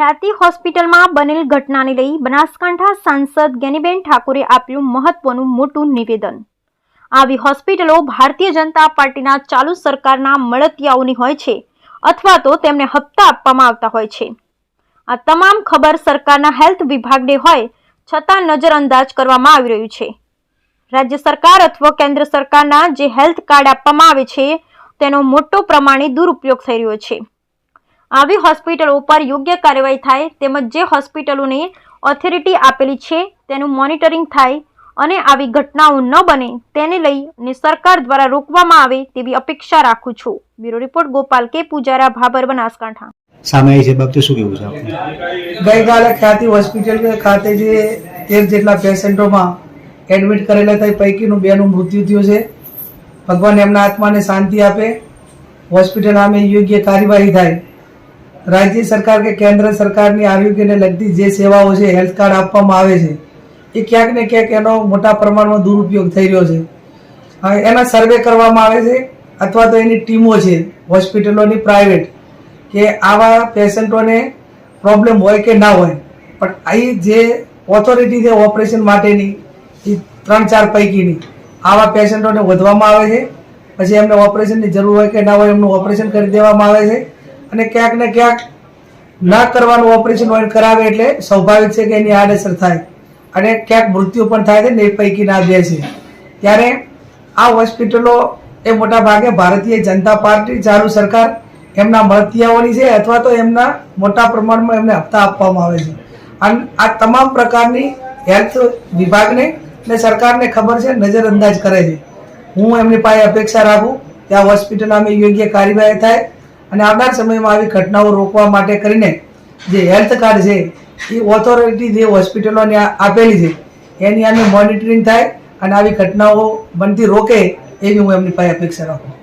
ખ્યાતિ હોસ્પિટલમાં બનેલ ઘટનાને લઈ બનાસકાંઠા સાંસદ ગેનીબેન ઠાકોરે આપ્યું મહત્વનું મોટું નિવેદન. આવી હોસ્પિટલો ભારતીય જનતા પાર્ટીના ચાલુ સરકારના મળતિયાઓની હોય છે અથવા તો તેમને હપ્તા આપવામાં આવતા હોય છે. આ તમામ ખબર સરકારના હેલ્થ વિભાગને હોય છતાં નજરઅંદાજ કરવામાં આવી રહ્યું છે. રાજ્ય સરકાર અથવા કેન્દ્ર સરકારના જે હેલ્થ કાર્ડ આપવામાં આવે છે તેનો મોટો પ્રમાણે દુરુપયોગ થઈ રહ્યો છે. આવી હોસ્પિટલો ઉપર યોગ્ય કાર્યવાહી થાય તેમજ જે હોસ્પિટલોને ઓથોરિટી આપેલી છે તેનું મોનિટરિંગ થાય અને આવી ઘટનાઓ ન બને તેને લઈ અને સરકાર દ્વારા રોકવામાં આવે તેવી અપેક્ષા રાખું છું. બ્યુરો રિપોર્ટ ગોપાલ કે પૂજારા ભાબર બનાસકાંઠા. સામે આવી છે બાબતે શું કેવું છે ગઈકાલે ખ્યાતિ હોસ્પિટલ ખાતે જે તેર જેટલા પેશન્ટોમાં એડમિટ કરેલા હતા પૈકીનું બેનું મૃત્યુ થયું છે. ભગવાન એમના આત્માને શાંતિ આપે. હોસ્પિટલ સામે યોગ્ય કાર્યવાહી થાય. રાજ્ય સરકાર કે કેન્દ્ર સરકારની આરોગ્યને લગતી જે સેવાઓ છે હેલ્થ કાર્ડ આપવામાં આવે છે, એ ક્યાંક ને ક્યાંક એનો મોટા પ્રમાણમાં દુરુપયોગ થઈ રહ્યો છે. એના સર્વે કરવામાં આવે છે, અથવા તો એની ટીમો છે હોસ્પિટલોની પ્રાઇવેટ કે આવા પેશન્ટોને પ્રોબ્લેમ હોય કે ના હોય, પણ અહીં જે ઓથોરિટી છે ઓપરેશન માટેની, એ ત્રણ ચાર પૈકીની, આવા પેશન્ટોને વધવામાં આવે છે. પછી એમને ઓપરેશનની જરૂર હોય કે ના હોય એમનું ઓપરેશન કરી દેવામાં આવે છે. અને ક્યાંક ને ક્યાંક ના કરવાનું ઓપરેશન હોય કરાવે એટલે સ્વાભાવિક છે કે એની આડઅસર થાય. અને ક્યાંક મૃત્યુ પણ થાય છે ને એ પૈકીના બે છે. ત્યારે આ હોસ્પિટલો એ મોટા ભાગે ભારતીય જનતા પાર્ટી ચાલુ સરકાર એમના મળતિયાઓની છે અથવા તો એમના મોટા પ્રમાણમાં એમને હપ્તા આપવામાં આવે છે. અને આ તમામ પ્રકારની હેલ્થ વિભાગને ને સરકારને ખબર છે, નજરઅંદાજ કરે છે. હું એમની પાસે અપેક્ષા રાખું કે આ હોસ્પિટલ અમે યોગ્ય કાર્યવાહી થાય અને આવનાર સમયમાં આવી ઘટનાઓ રોકવા માટે કરીને જે હેલ્થ કાર્ડ છે, એ ઓથોરિટી જે હોસ્પિટલોને આપેલી છે, એની આને મોનિટરિંગ થાય અને આવી ઘટનાઓ બનતી રોકે એવી હું એમની પાસે અપેક્ષા રાખું